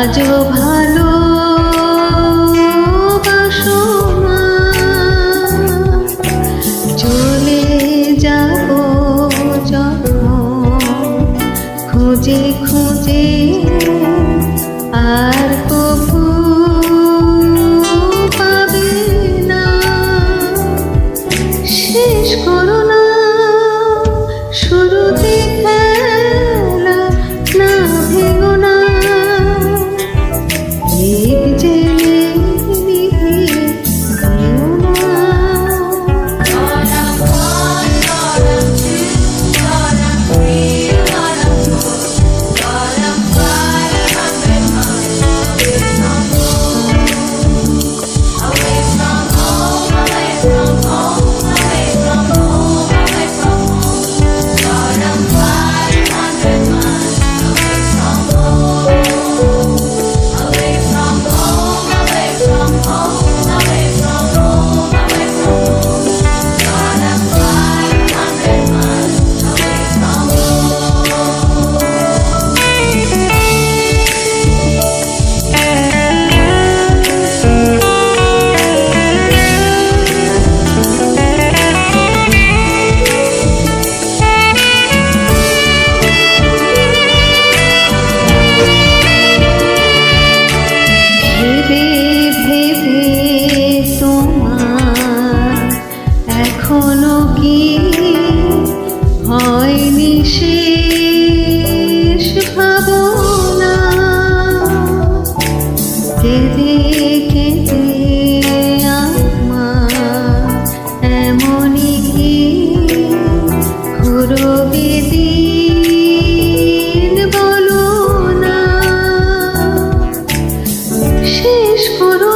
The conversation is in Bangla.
আজও ভালো চলে যাব খুঁজে খুঁজে আর oscuro